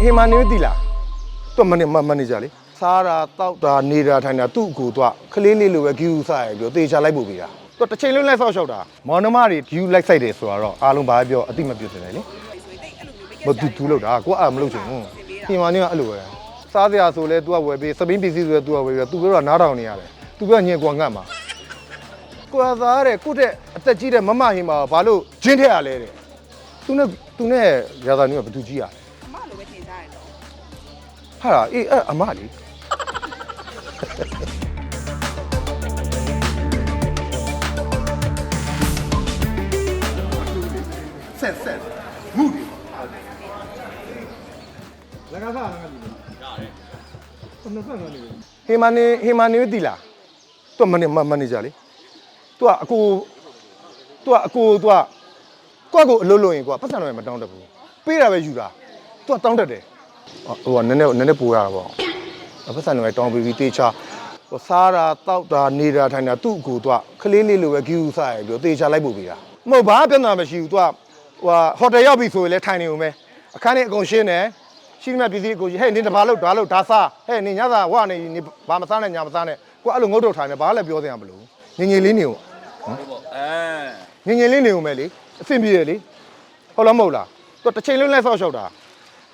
ဟေမာနေသိလားသူကမန်နေမန်နေဂျာလေစားတာတောက်တာနေတာထိုင်တာသူ့အကူသူကကလေးလေးလိုပဲဂီယူစားရပြီးတော့တေချာလိုက်ပို့ပေးတာသူကတစ်ချိန်လုံးလိုက်ဆောက်ရှောက်တာမောင်နှမတွေဂီယူလိုက်ဆိုင်တယ်ဆိုတော့အားလုံးဘာပြောအတိမပြုတ်တယ်လေမတူတူလို့တာကိုကအာမလုပ်ချင်ဘူးဟေမာနေကအဲ့လိုပဲစားစရာဆိုလဲသူကဝယ်ပေးစပင်းပစ္စည်းဆိုလဲသူကဝယ်ပြီးတော့သူပြောတာနားထောင်နေရတယ်သူပြောညင်ကွာငတ်မှာကွာသားတဲ့ကိုတဲ့အသက်ကြီးတဲ့မမဟင်မှာဘာလို့ဂျင်းထက်ရလဲတဲ့သူနဲ့သူနဲ့ရာသာနေကဘသူကြီးရလဲ ဟာလားအေးအဲ့အမလေးဆက်ဆက်မူဒီလက်ကစားလက်ကဒီရတယ်ဘယ်နှဖက်ကနေဟေမနေဟေမနေတီလားသူမနေမနေကြလေသူကအကိုသူကအကိုသူကကိုယ့်ကိုအလုပ်လုပ်ရင်ကိုကပတ်စံတော့မတောင်းတတ်ဘူးပေးတာပဲယူတာသူကတောင်းတတ်တယ် ဟိုကနည်းနည်းနည်းနည်းပူရတာပေါ့အဖက်ဆန်တွေတောင်းပြီးပြီးတေချာဟိုစားတာတောက်တာနေတာထိုင်တာသူ့အကူတော့ခလေးလေးလိုပဲဂီယူစားရပြီးတော့တေချာလိုက်ပို့ပေးတာမဟုတ်ဘာပြဿနာမရှိဘူးသူကဟိုဟိုတယ်ရောက်ပြီဆိုရင်လည်းထိုင်နေုံပဲအခန်းထဲအကုန်ရှင်းတယ်ရှိသမျှပစ္စည်းအကုန်ကြီးဟဲ့နင်တဘာလို့ဒါလို့ဒါစားဟဲ့နင်ညသာဝနေနေဘာမစားနဲ့ညာမစားနဲ့ကိုအဲ့လိုငုတ်တော့ထိုင်နေဘာလည်းပြောစရာမလိုငငယ်လေးနေုံအဲငငယ်လေးနေုံပဲလေအဆင်ပြေတယ်လေဟုတ်လားမဟုတ်လားသူတစ်ချိန်လုံးလိုက်ဆောက်ရှောက်တာ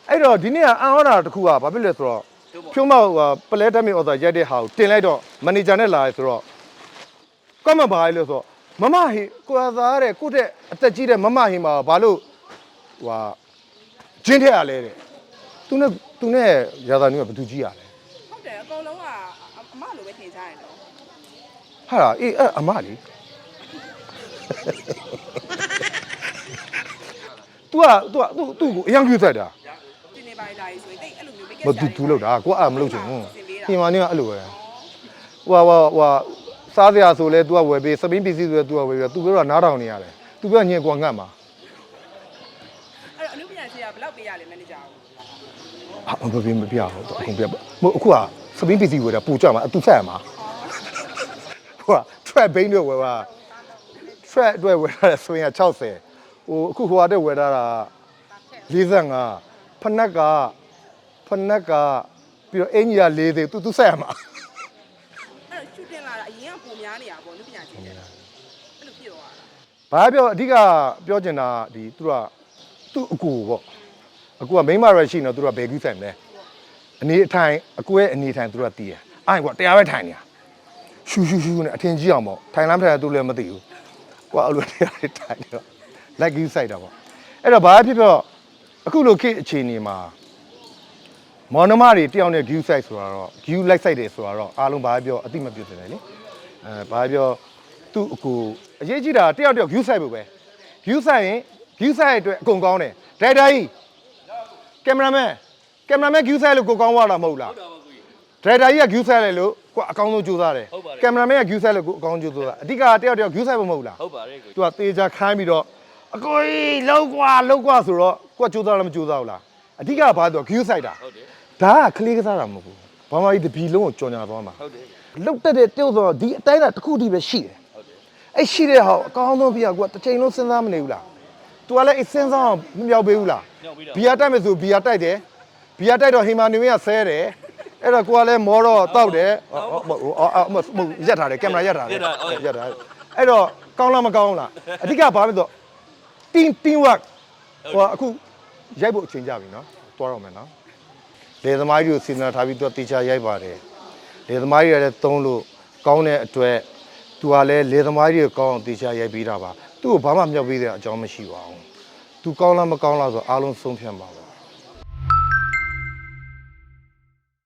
အဲ့တော့ဒီနေ့ကအန်ဟောတာတစ်ခုကဘာဖြစ်လဲဆိုတော့ ဖြုံးမောက်ကပလဲတက်မီအော်ဒါရက်တဲ့ဟာကိုတင်လိုက်တော့မန်နေဂျာနဲ့လာရဲဆိုတော့ကမဘာလဲဆိုတော့မမဟေကိုယ်သားတဲ့ကိုယ့်တဲ့အသက်ကြီးတဲ့မမဟေမှာဘာလို့ဟိုဟာဂျင်းထက်ရလဲတဲ့သူနဲ့သူနဲ့ရာသာနုကဘယ်သူကြီးရလဲ ဟုတ်တယ်အကုန်လုံးကအမလိုပဲထင်ကြရတော့ ဟာလားအေးအဲ့အမလေး तू อ่ะ तू อ่ะ तू သူ့ကိုအရင်ကျူးဆက်တာ ဒီနေပါလာရေးဆိုရင်တိတ်အဲ့လိုမျိုးမိတ်က မတူတူလို့တာကိုကအဲ့မလုပ်ချင်ဘူးဟိမာနေကအဲ့လိုပဲဟိုဟာဟိုဟာစားစရာဆိုလဲ तू ကဝယ်ပေးစပင်းပစ္စည်းဆိုလဲ तू ကဝယ်ပြီးတော့ तू ပြောတော့နားထောင်နေရတယ် तू ပြောညင်ကွာငတ်မှာ အဲ့တော့အနုပညာရှင်ကဘယ်လောက်ပေးရလဲမန်နေဂျာကို အာမပြမပြဘူးအကုန်ပြမဟုတ်အခုကစပင်းပစ္စည်းဝယ်တာပူကြမှာအတူဆက်ရမှာဟိုက trap bane တွေဝယ်ပါ trap အတွက်ဝယ်ထားတဲ့ဆိုရင်60ဟိုအခုဟိုဟာတဲ့ဝယ်ထားတာ45 ဖနက်ကဖနက်ကပြီးတော့အင်ကြီးက40သူသူဆက်ရမှာအဲ့တော့ရှူတင်လာတာအရင်ကပုံများနေတာပေါ့အနုပညာရှင်တွေကအဲ့လိုဖြစ်သွားတာ။ဘာပြောအဓိကပြောချင်တာဒီသူကသူ့အကူပေါ့။အကူကမိန်းမရရှိနေတော့သူကဘယ်ကူးဆိုင်မလဲ။အနေအထိုင်အကူရဲ့အနေအထိုင်သူကတည်ရ။အိုင်ကွာတရားပဲထိုင်နေတာ။ရှူရှူရှူနဲ့အထင်ကြီးအောင်ပေါ့။ထိုင်လမ်းဖက်သူလည်းမသိဘူး။ကွာအဲ့လိုတရားလေးထိုင်နေတော့လက်ကူးဆိုင်တာပေါ့။အဲ့တော့ဘာဖြစ်ဖြစ် အခုလိုခေတ်အခြေအနေမှာမော်နမတွေတယောက်နဲ့ view site ဆိုတာတော့ view like site တယ်ဆိုတာတော့အားလုံးဘာပြောအတိမပြုတ်တယ်လေ။အဲဘာပြောသူ့အကူအရေးကြီးတာတယောက်တယောက် view site ဖို့ပဲ view site ရင် view site အတွက်အကုန်ကောင်းတယ်ဒရိုက်တာကြီးကင်မရာမန်ကင်မရာမန် view site လို့ကိုကောင်းသွားတာမဟုတ်လားဟုတ်တာပါကိုကြီးဒရိုက်တာကြီးက view site လေလို့ကိုအကောင်းဆုံးကြိုးစားတယ်ဟုတ်ပါတယ်ကင်မရာမန်က view site လို့ကိုအကောင်းဆုံးကြိုးစားအဓိကတယောက်တယောက် view site ဖို့မဟုတ်လားဟုတ်ပါတယ်ကိုကြီးသူကတေချာခိုင်းပြီးတော့ အကိုကြီးလောက်ကွာလောက်ကွာဆိုတော့ကိုကကြိုးစားလည်းမကြိုးစားဘူးလားအဓိကဘာလို့ view site တာဟုတ်တယ်ဒါကကလေးကစားတာမဟုတ်ဘူးဘာမှဒီတပြီလုံးကိုကြော်ညာသွားမှာဟုတ်တယ်လုတ်တက်တဲ့တုတ်ဆိုတော့ဒီအတိုင်းတာတစ်ခုတည်းပဲရှိတယ်ဟုတ်တယ်အဲ့ရှိတဲ့ဟာကိုအကောင်းဆုံးပြရကွာတစ်ချိန်လုံးစဉ်းစားမနေဘူးလား तू ကလည်းအဲ့စဉ်းစားအောင်မမြောက်ပေးဘူးလားညောင်းပြီးတော့ဘီယာတိုက်မယ်ဆိုဘီယာတိုက်တယ်ဘီယာတိုက်တော့ဟီမာနွေကဆဲတယ်အဲ့တော့ကိုကလည်းမောတော့တောက်တယ်ဟောဟောဟောအော်မဟုတ်ရက်ထားတယ်ကင်မရာရက်ထားတယ်ရက်ထားတယ်အဲ့တော့ကောင်းလားမကောင်းလားအဓိကဘာလဲဆိုတော့ team team work ဟိုအခုရိုက်ဖို့အချိန်ကြပြီနော်တွားတော့မယ်နော်လေသမားကြီးကိုစီစဉ်ထားပြီးသူကတေချာရိုက်ပါတယ်လေသမားကြီးကလည်းသုံးလို့ကောင်းတဲ့အတွက်သူကလည်းလေသမားကြီးကိုကောင်းအောင်တေချာရိုက်ပြီးတာပါသူ့ကိုဘာမှမြောက်ပေးတဲ့အကြောင်းမရှိပါဘူးသူကောင်းလားမကောင်းလားဆိုအားလုံးဆုံးဖြတ်ပါပါ